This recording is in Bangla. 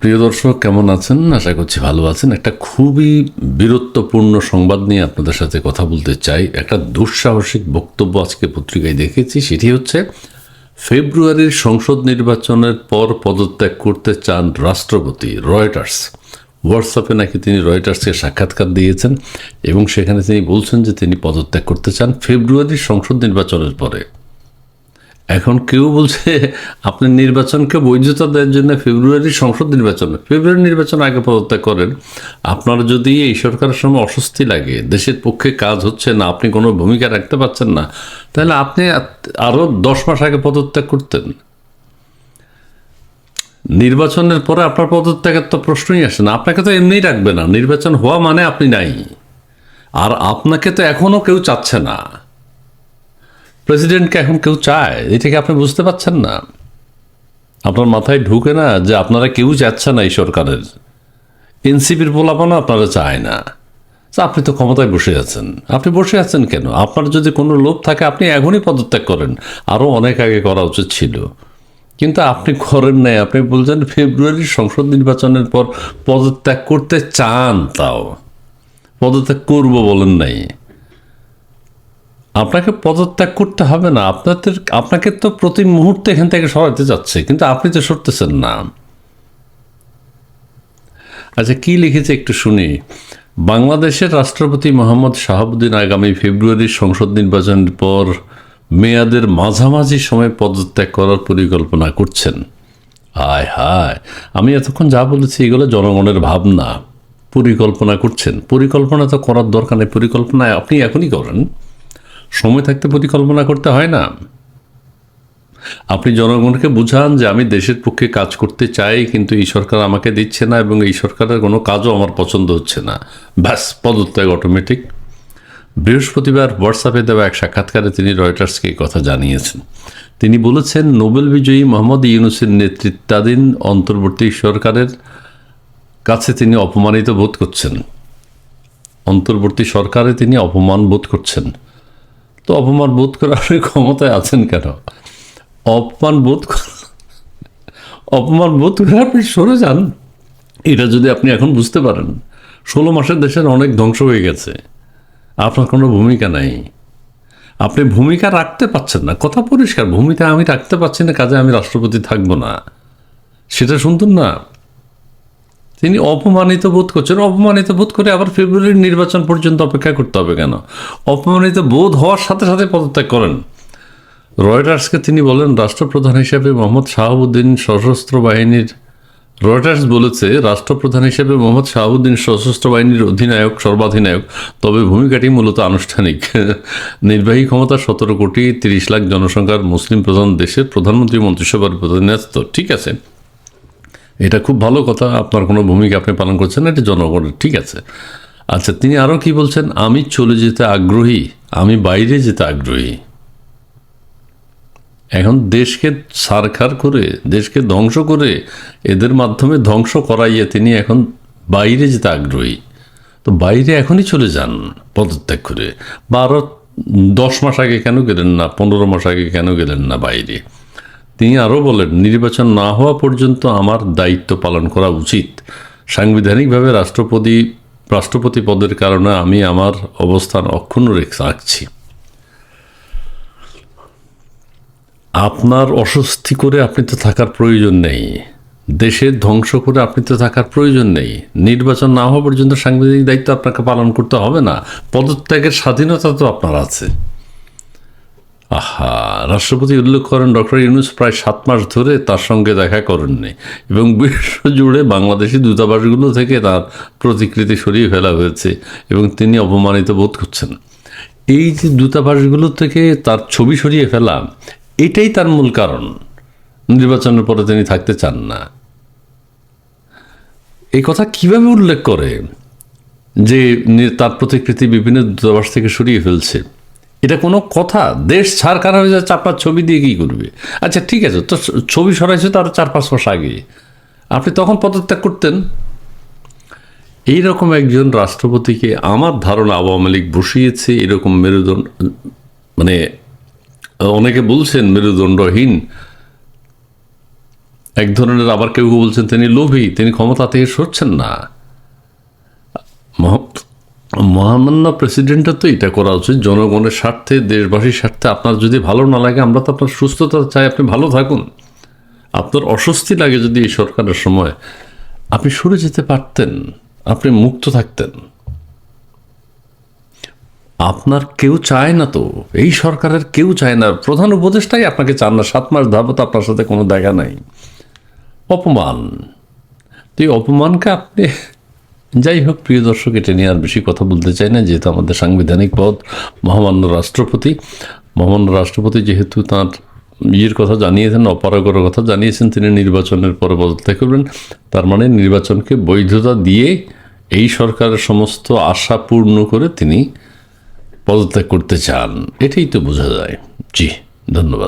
প্রিয় দর্শক, কেমন আছেন? আশা করছি ভালো আছেন। একটা খুবই বীরত্বপূর্ণ সংবাদ নিয়ে আপনাদের সাথে কথা বলতে চাই। একটা দুঃসাহসিক বক্তব্য আজকে পত্রিকায় দেখেছি। সেটি হচ্ছে, ফেব্রুয়ারির সংসদ নির্বাচনের পর পদত্যাগ করতে চান রাষ্ট্রপতি রয়টার্স। হোয়াটসঅ্যাপে নাকি তিনি রয়টার্সকে সাক্ষাৎকার দিয়েছেন এবং সেখানে তিনি বলছেন যে তিনি পদত্যাগ করতে চান ফেব্রুয়ারির সংসদ নির্বাচনের পরে। এখন কেউ বলছে, আপনি নির্বাচনকে বৈধতা দেওয়ার জন্য ফেব্রুয়ারি সংসদ নির্বাচন ফেব্রুয়ারি নির্বাচন আগে পদত্যাগ করেন। আপনার যদি এই সরকারের সময় অস্বস্তি লাগে, দেশের পক্ষে কাজ হচ্ছে না, আপনি কোনো ভূমিকা রাখতে পারছেন না, তাহলে আপনি আরও দশ মাস আগে পদত্যাগ করতেন। নির্বাচনের পরে আপনার পদত্যাগের তো প্রশ্নই আসে না। আপনাকে তো এমনিই রাখবে না। নির্বাচন হওয়া মানে আপনি নাই। আর আপনাকে তো এখনও কেউ চাচ্ছে না। প্রেসিডেন্টকে এখন কেউ চায়? এটাকে আপনি বুঝতে পারছেন না? আপনার মাথায় ঢুকে না যে আপনারা কেউ চাচ্ছে না এই সরকারের? এনসিপির পোলাপানো আপনারা চায় না। আপনি তো ক্ষমতায় বসে আছেন। আপনি বসে আছেন কেন? আপনার যদি কোনো লোভ থাকে, আপনি এখনই পদত্যাগ করেন। আরও অনেক আগে করা উচিত ছিল। কিন্তু আপনি করেন নাই। আপনি বলছেন ফেব্রুয়ারির সংসদ নির্বাচনের পর পদত্যাগ করতে চান তাও। পদত্যাগ করব বলেন নাই। আপনাকে পদত্যাগ করতে হবে না। আপনাদের, আপনাকে তো প্রতি মুহূর্তে এখান থেকে সরাতে যাচ্ছে, কিন্তু আপনি তো সরতেছেন না। আচ্ছা কি লিখেছে একটু শুনি। বাংলাদেশের রাষ্ট্রপতি মোহাম্মদ শাহাবুদ্দিন আগামী ফেব্রুয়ারির সংসদ নির্বাচনের পর মেয়াদের মাঝামাঝি সময় পদত্যাগ করার পরিকল্পনা করছেন। হায় হায়, আমি এতক্ষণ যা বলেছি এগুলো জনগণের ভাবনা। পরিকল্পনা করছেন। পরিকল্পনা তো করার দরকার নেই। পরিকল্পনা আপনি এখনই করেন। সময় থাকতে পরিকল্পনা করতে হয় না। আপনি জনগণকে বুঝান যে আমি দেশের পক্ষে কাজ করতে চাই, কিন্তু এই সরকার আমাকে দিচ্ছে না এবং এই সরকারের কোনো কাজও আমার পছন্দ হচ্ছে না। ব্যাস, পদত্যাগ অটোমেটিক বৃহস্পতিবার হোয়াটসঅ্যাপে দেওয়া এক সাক্ষাৎকারে তিনি রয়টার্সকে কথা জানিয়েছেন। তিনি বলেছেন, নোবেল বিজয়ী মোহাম্মদ ইউনুসের নেতৃত্বাধীন অন্তর্বর্তী সরকারের কাছে তিনি অপমানিত বোধ করছেন। অন্তর্বর্তী সরকারে তিনি অপমান বোধ করছেন। তো অপমান বোধ করার ক্ষমতায় আছেন কেন? অপমান বোধ অপমান বোধ করে আপনি সরে যান। এটা যদি আপনি এখন বুঝতে পারেন, ষোলো মাসের দেশের অনেক ধ্বংস হয়ে গেছে। আপনার কোনো ভূমিকা নাই। আপনি ভূমিকা রাখতে পারছেন না। কথা পরিষ্কার, ভূমিকা আমি রাখতে পারছি না, কাজে আমি রাষ্ট্রপতি থাকব না। সেটা শুনতুন না। তিনি অপমানিত বোধ করছেন। অপমানিত বোধ করে আবার ফেব্রুয়ারির নির্বাচন পর্যন্ত অপেক্ষা করতে হবে কেন? অপমানিত বোধ হওয়ার সাথে সাথে পদত্যাগ করেন। রয়টার্সকে তিনি বলেন, রাষ্ট্রপ্রধান হিসেবে মোহাম্মদ শাহাবুদ্দিন সশস্ত্র বাহিনীর রয়টার্স বলেছে, রাষ্ট্রপ্রধান হিসেবে মোহাম্মদ শাহাবুদ্দিন সশস্ত্র বাহিনীর অধিনায়ক, সর্বাধিনায়ক, তবে ভূমিকাটি মূলত আনুষ্ঠানিক। নির্বাহী ক্ষমতা সতেরো কোটি তিরিশ লাখ জনসংখ্যার মুসলিম প্রধান দেশের প্রধানমন্ত্রী মন্ত্রিসভার প্রতিনিধিত্ব ঠিক আছে। এটা খুব ভালো কথা, আপনার কোনো ভূমিকা আপনি পালন করছেন এটা জনগণের, ঠিক আছে। আচ্ছা তিনি আরও কি বলছেন? আমি চলে যেতে আগ্রহী, আমি বাইরে যেতে আগ্রহী। এখন দেশকে সারখার করে, দেশকে ধ্বংস করে, এদের মাধ্যমে ধ্বংস করাইয়ে তিনি এখন বাইরে যেতে আগ্রহী। তো বাইরে এখনই চলে যান পদত্যাগ করে। বা আরও দশ মাস আগে কেন গেলেন না, পনেরো মাস আগে কেন গেলেন না বাইরে? তিনি আরও বলেন, নির্বাচন না হওয়া পর্যন্ত আমার দায়িত্ব পালন করা উচিত। সাংবিধানিকভাবে রাষ্ট্রপতি রাষ্ট্রপতি পদের কারণে আমি আমার অবস্থান অক্ষুণ্ণ রেখে রাখছি। আপনার অস্বস্তি করে আপনি তো থাকার প্রয়োজন নেই। দেশের ধ্বংস করে আপনি তো থাকার প্রয়োজন নেই। নির্বাচন না হওয়া পর্যন্ত সাংবিধানিক দায়িত্ব আপনাকে পালন করতে হবে না। পদত্যাগের স্বাধীনতা তো আপনার আছে। আহা, রাষ্ট্রপতি উল্লেখ করেন, ডক্টর ইউনুস প্রায় সাত মাস ধরে তার সঙ্গে দেখা করেননি এবং বিশ্ব জুড়ে বাংলাদেশি দূতাবাসগুলো থেকে তার প্রতিকৃতি সরিয়ে ফেলা হয়েছে এবং তিনি অপমানিত বোধ করছেন। এই যে দূতাবাসগুলো থেকে তার ছবি সরিয়ে ফেলা, এটাই তার মূল কারণ। নির্বাচনের পরে তিনি থাকতে চান না। এই কথা কীভাবে উল্লেখ করে যে তার প্রতিকৃতি বিভিন্ন দূতাবাস থেকে সরিয়ে ফেলছে? এটা কোনো কথা। দেশ ছাড়খানা হয়ে যাচ্ছে আপনার ছবি দিয়ে কী করবে? আচ্ছা ঠিক আছে, তো ছবি সরাইছে তো তার চার পাঁচ মাস আগে। আপনি তখন পদত্যাগ করতেন। এইরকম একজন রাষ্ট্রপতিকে আমার ধারণা আওয়ামী লীগ বসিয়েছে, এরকম মেরুদণ্ড মানে অনেকে বলছেন মেরুদণ্ডহীন। এক ধরনের আবার কেউ বলছেন, তিনি লোভী, তিনি ক্ষমতা থেকে সরছেন না। মহামান্য প্রেসিডেন্টের তো এটা করা উচিত। জনগণের স্বার্থে, দেশবাসীর স্বার্থে আপনার যদি ভালো না লাগে, আমরা তো আপনার সুস্থতা চাই, আপনি ভালো থাকুন। আপনার অস্বস্তি লাগে যদি এই সরকারের সময়। আপনি সরে যেতে পারতেন, আপনি মুক্ত থাকতেন। আপনার কেউ চায় না তো, এই সরকারের কেউ চায় না। প্রধান উপদেষ্টাই আপনাকে চান না, সাত মাস ধাবত আপনার সাথে কোনো দেখা নাই। অপমান। তো এই অপমানকে আপনি যাই হোক প্রিয় দর্শক, এটা নিয়ে আর বেশি কথা বলতে চাই না, যেহেতু আমাদের সাংবিধানিক পদ, মহামান্য রাষ্ট্রপতি। মহামান্য রাষ্ট্রপতি যেহেতু তার ইয়ের কথা জানিয়েছেন, অপারগর কথা জানিয়েছেন, তিনি নির্বাচনের পরে পদত্যাগ করবেন। তার মানে নির্বাচনকে বৈধতা দিয়ে এই সরকারের সমস্ত আশা পূর্ণ করে তিনি পদত্যাগ করতে চান। এটাই তো বোঝা যায়। জি, ধন্যবাদ।